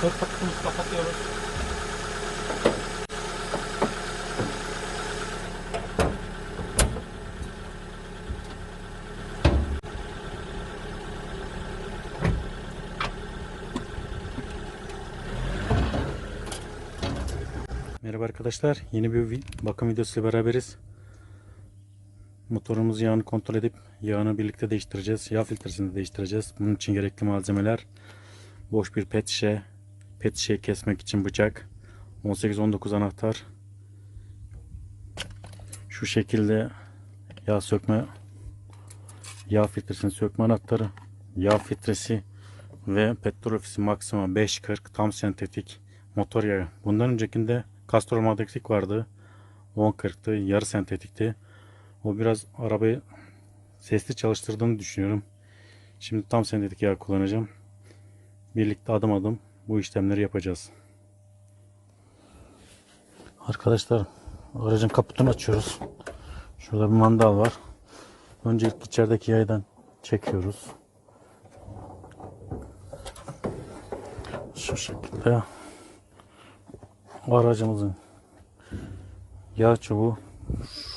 Kaputumuzu kapatıyoruz. Merhaba arkadaşlar. Yeni bir bakım videosuyla beraberiz. Motorumuz yağını kontrol edip yağını birlikte değiştireceğiz. Yağ filtresini de değiştireceğiz. Bunun için gerekli malzemeler boş bir pet şişe, pet şişeyi kesmek için bıçak, 18-19 anahtar. Şu şekilde yağ sökme yağ filtresini sökme anahtarı, yağ filtresi ve petrol ofisi Maxima 540 tam sentetik motor yağı. Bundan öncekinde Castrol magnetik vardı. 1040'tı. Yarı sentetikti. O biraz arabayı sesli çalıştırdığını düşünüyorum. Şimdi tam sentetik yağ kullanacağım. Birlikte adım adım bu işlemleri yapacağız. Arkadaşlar aracın kaputunu açıyoruz. Şurada bir mandal var. Öncelikle içerideki yaydan çekiyoruz. Şu şekilde aracımızın yağ çubuğu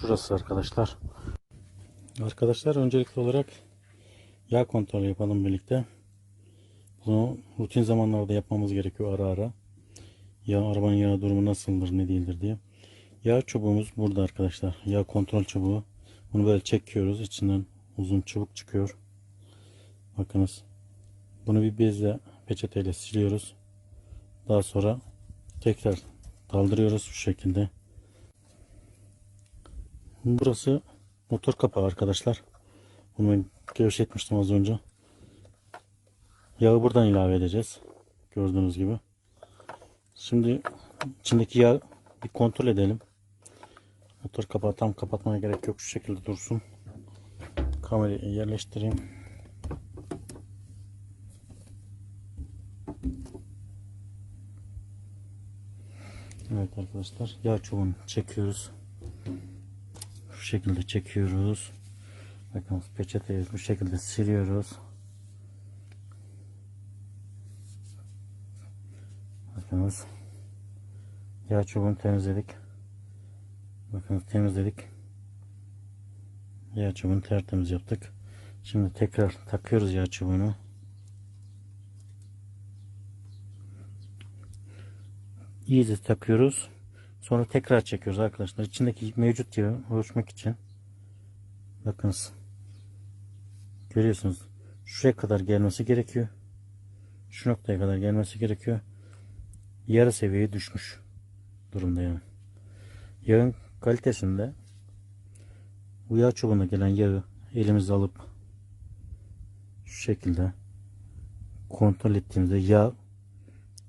şurası arkadaşlar. Arkadaşlar öncelikli olarak yağ kontrolü yapalım birlikte. Bunu rutin zamanlarda yapmamız gerekiyor ara ara. Yağ arabanın yağ durumu nasıldır ne değildir diye. Yağ çubuğumuz burada arkadaşlar. Yağ kontrol çubuğu. Bunu böyle çekiyoruz. İçinden uzun çubuk çıkıyor. Bakınız. Bunu bir bezle peçeteyle siliyoruz. Daha sonra tekrar daldırıyoruz şu şekilde. Burası motor kapağı arkadaşlar. Bunu gevşetmiştim az önce. Yağı buradan ilave edeceğiz. Gördüğünüz gibi. Şimdi içindeki yağ bir kontrol edelim. Motor kapağı tam kapatmaya gerek yok. Şu şekilde dursun. Kamerayı yerleştireyim. Evet arkadaşlar yağ çubuğunu çekiyoruz. Şu şekilde çekiyoruz. Bakın peçeteyi bu şekilde siliyoruz. Bakınız. Yağ çubuğunu temizledik. Bakın temizledik. Yağ çubuğunu tertemiz yaptık. Şimdi tekrar takıyoruz yağ çubuğunu. iyice takıyoruz. Sonra tekrar çekiyoruz arkadaşlar. İçindeki mevcut yağı ölçmek için. Bakınız. Görüyorsunuz. Şuraya kadar gelmesi gerekiyor. Şu noktaya kadar gelmesi gerekiyor. Yarı seviyeye düşmüş durumda yani. Yağın kalitesinde bu yağ çubuğuna gelen yağı elimizle alıp şu şekilde kontrol ettiğimizde yağ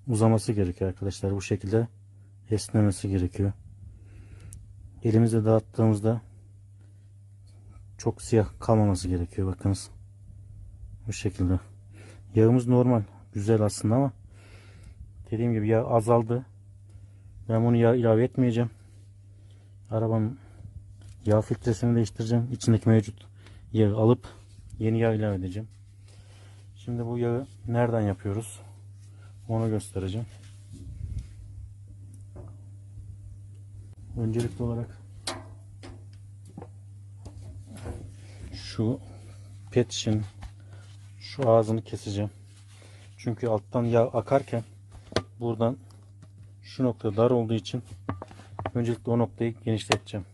uzaması gerekiyor arkadaşlar. Bu şekilde esnemesi gerekiyor. Elimizle dağıttığımızda çok siyah kalmaması gerekiyor. Bakınız. Bu şekilde. Yağımız normal. Güzel aslında ama dediğim gibi yağ azaldı. Ben bunu yağ ilave etmeyeceğim. Arabanın yağ filtresini değiştireceğim. İçindeki mevcut yağı alıp yeni yağ ilave edeceğim. Şimdi bu yağı nereden yapıyoruz? Onu göstereceğim. Öncelikli olarak şu pet şişenin şu ağzını keseceğim. Çünkü alttan yağ akarken buradan şu nokta dar olduğu için öncelikle o noktayı genişleteceğim.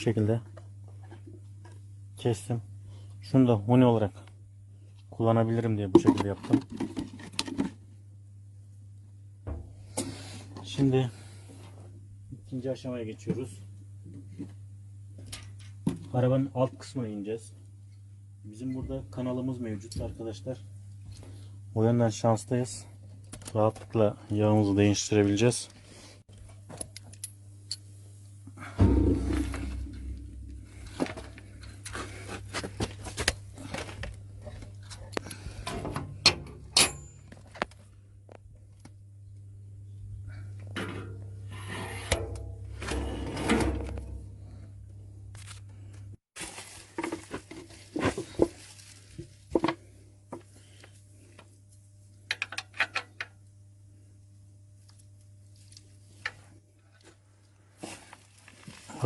Şekilde kestim. Şunu da huni olarak kullanabilirim diye bu şekilde yaptım. Şimdi ikinci aşamaya geçiyoruz. Arabanın alt kısmına ineceğiz. Bizim burada kanalımız mevcut arkadaşlar. O yönden şanslıyız. Rahatlıkla yağımızı değiştirebileceğiz.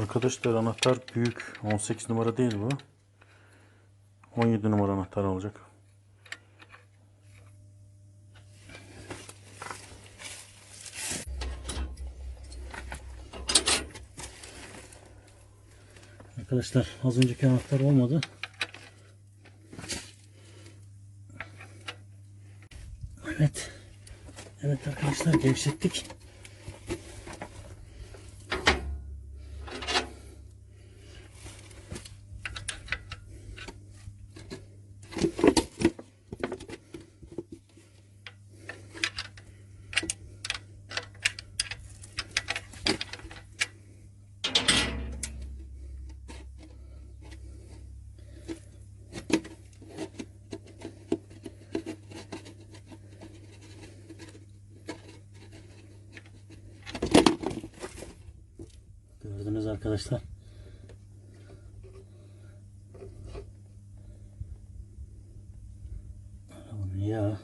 Arkadaşlar anahtar büyük. 18 numara değil bu. 17 numara anahtar olacak. Arkadaşlar az önceki anahtar olmadı. Evet. Evet arkadaşlar gevşettik. Arkadaşlar. Arabanın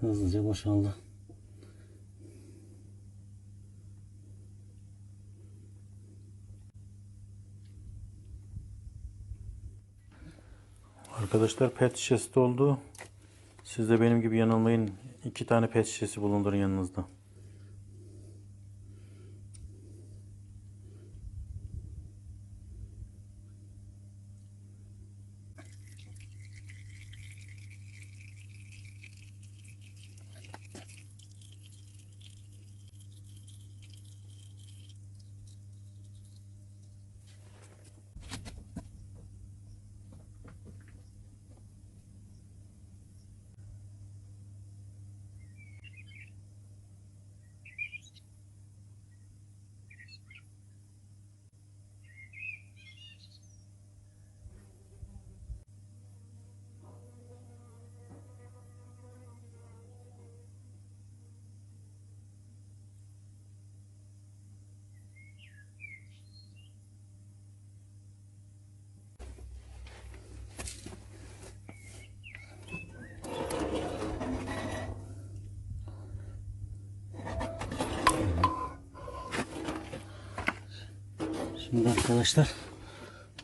hızlıca boşaldı. Arkadaşlar pet şişesi doldu. Siz de benim gibi yanılmayın. İki tane pet şişesi bulundurun yanınızda. Şimdi arkadaşlar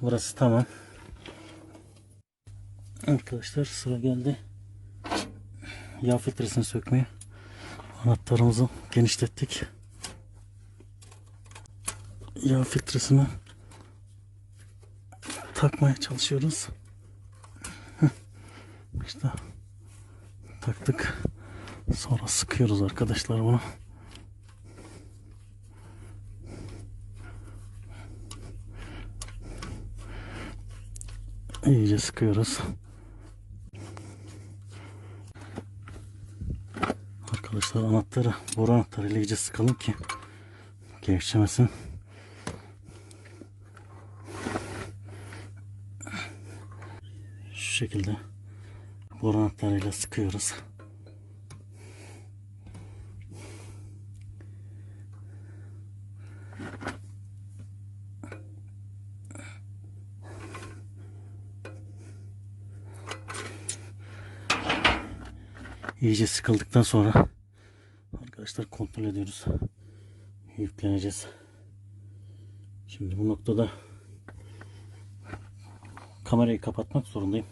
burası tamam. Arkadaşlar sıra geldi. Yağ filtresini sökmeye. Anahtarımızı genişlettik. Yağ filtresini takmaya çalışıyoruz. İşte taktık. Sonra sıkıyoruz arkadaşlar bunu. İyice sıkıyoruz. Arkadaşlar anahtarı, boru anahtarıyla iyice sıkalım ki gevşemesin. Şu şekilde boru anahtarıyla sıkıyoruz. İyice sıkıldıktan sonra arkadaşlar kontrol ediyoruz. Yükleneceğiz. Şimdi bu noktada kamerayı kapatmak zorundayım.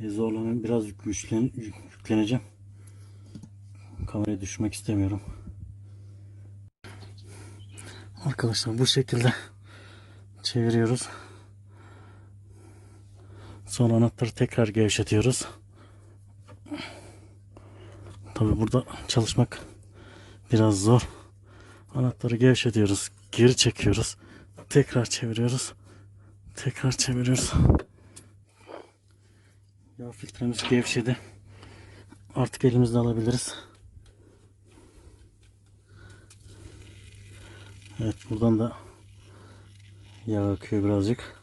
E, zorlanıyorum. Biraz yüklen, yükleneceğim. Kamerayı düşürmek istemiyorum. Arkadaşlar bu şekilde çeviriyoruz. Sonra anahtarı tekrar gevşetiyoruz. Tabi burada çalışmak biraz zor. Anahtarı gevşetiyoruz. Geri çekiyoruz. Tekrar çeviriyoruz. Tekrar çeviriyoruz. Yağ filtremiz gevşedi. Artık elimizde alabiliriz. Evet buradan da yağ akıyor birazcık.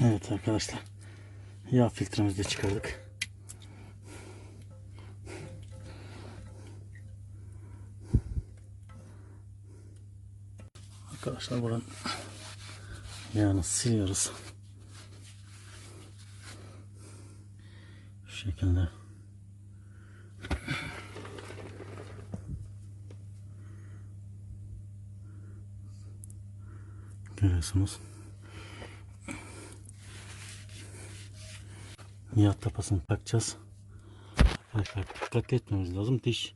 Evet arkadaşlar. Yağ filtremizi de çıkardık. Arkadaşlar buranın yağını siliyoruz. Şu şekilde. Görüyorsunuz. Yağ tapasını takacağız. Arkadaşlar dikkatli etmemiz lazım. Diş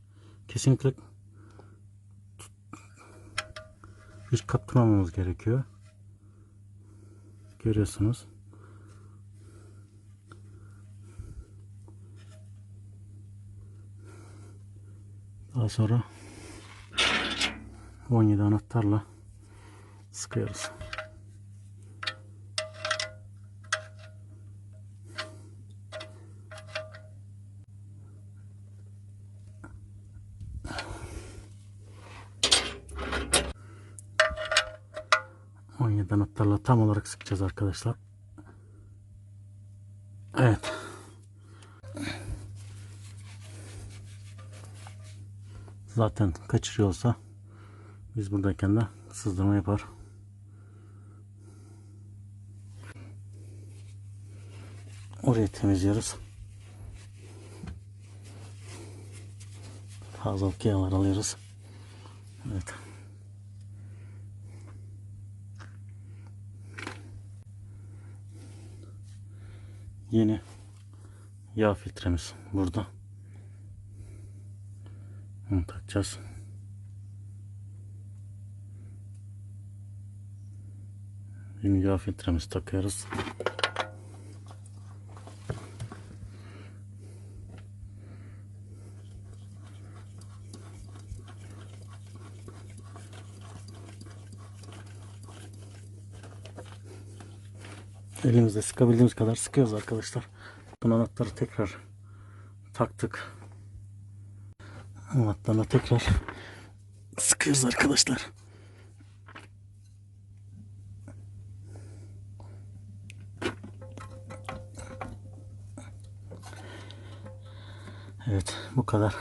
kesinlikle hiç kaptırmamamız gerekiyor. Görüyorsunuz. Daha sonra 17 anahtarla sıkıyoruz. On yedi anahtarla tam olarak sıkacağız arkadaşlar. Evet. Zaten kaçırıyorsa biz buradayken de sızdırma yapar. Orayı temizliyoruz. Fazlalık yağlar alıyoruz. Evet. Yeni yağ filtremiz burada. Bunu takacağız. Yeni yağ filtremizi takıyoruz. Elimizde sıkabildiğimiz kadar sıkıyoruz arkadaşlar. Bu anahtarı tekrar taktık. Anahtarla tekrar sıkıyoruz arkadaşlar. Evet bu kadar.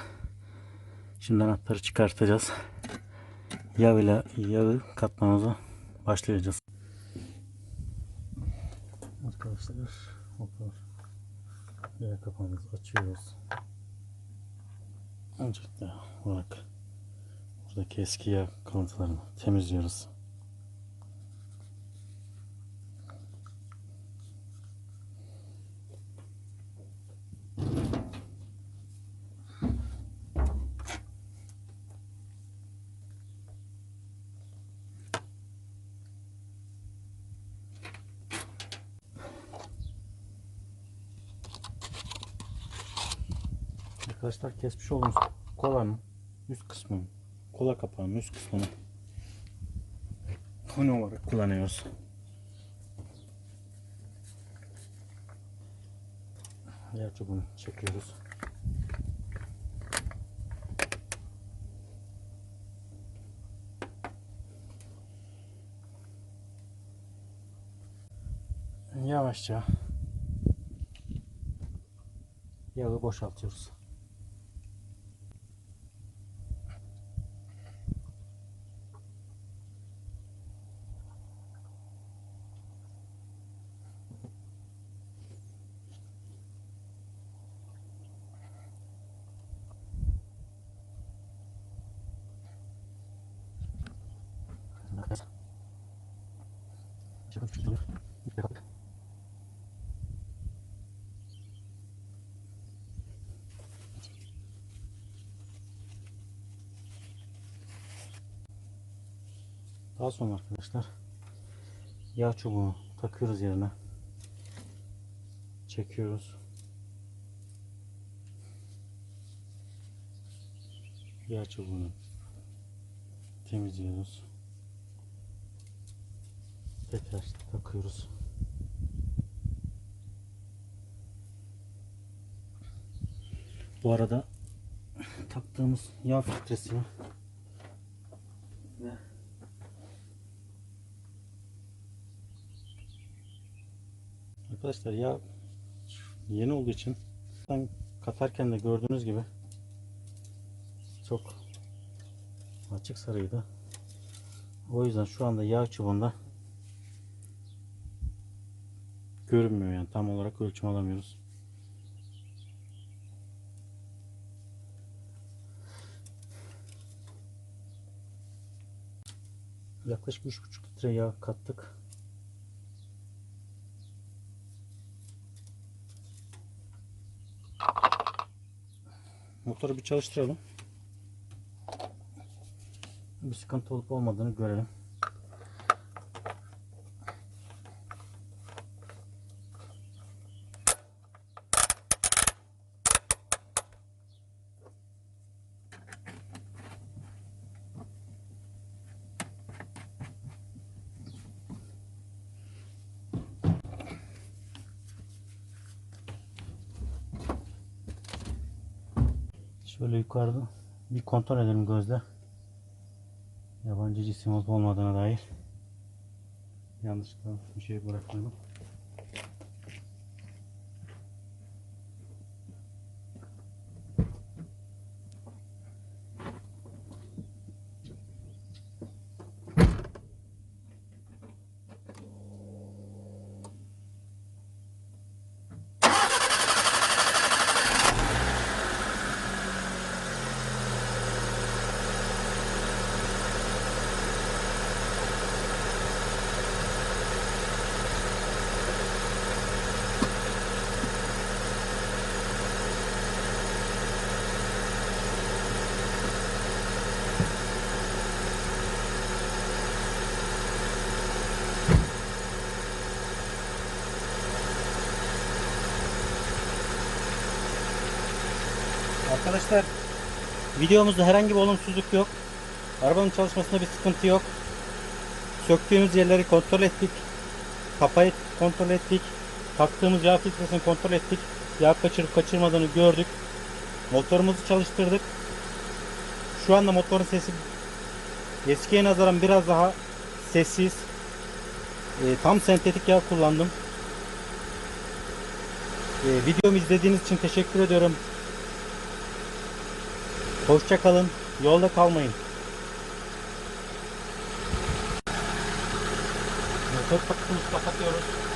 Şimdi anahtarı çıkartacağız. Yağ ile yağı katmamıza başlayacağız. Arkadaşlar motor yağ kapağımızı açıyoruz. Öncelikle olarak buradaki eski yağ kalıntılarını temizliyoruz. Arkadaşlar kesmiş olduğumuz kolanın üst kısmını, kola kapağının üst kısmını konu olarak kullanıyoruz. Diğer çubuğunu çekiyoruz. Yavaşça yağı boşaltıyoruz. Daha sonra arkadaşlar yağ çubuğunu takıyoruz yerine. Çekiyoruz. Yağ çubuğunu temizliyoruz. Tekrar takıyoruz. Bu arada taktığımız yağ filtresini ve Arkadaşlar yağ yeni olduğu için katarken de gördüğünüz gibi çok açık sarıydı. O yüzden şu anda yağ çubuğunda görünmüyor yani tam olarak ölçüm alamıyoruz. Yaklaşık 3,5 litre yağ kattık. Motoru bir çalıştıralım. Bir sıkıntı olup olmadığını görelim. Şöyle yukarıda bir kontrol edelim gözle. Yabancı cisim olup olmadığına dair. Yanlışlıkla bir şey bırakmayalım. Arkadaşlar videomuzda herhangi bir olumsuzluk yok. Arabanın çalışmasında bir sıkıntı yok. Söktüğümüz yerleri kontrol ettik. Kapayı kontrol ettik. Taktığımız yağ filtresini kontrol ettik. Yağ kaçırıp kaçırmadığını gördük. Motorumuzu çalıştırdık. Şu anda motorun sesi eskiye nazaran biraz daha sessiz. Ee, tam sentetik yağ kullandım. Ee, videomu izlediğiniz için teşekkür ediyorum. Hoşça kalın. Yolda kalmayın. Motor paketimizi kapatıyoruz.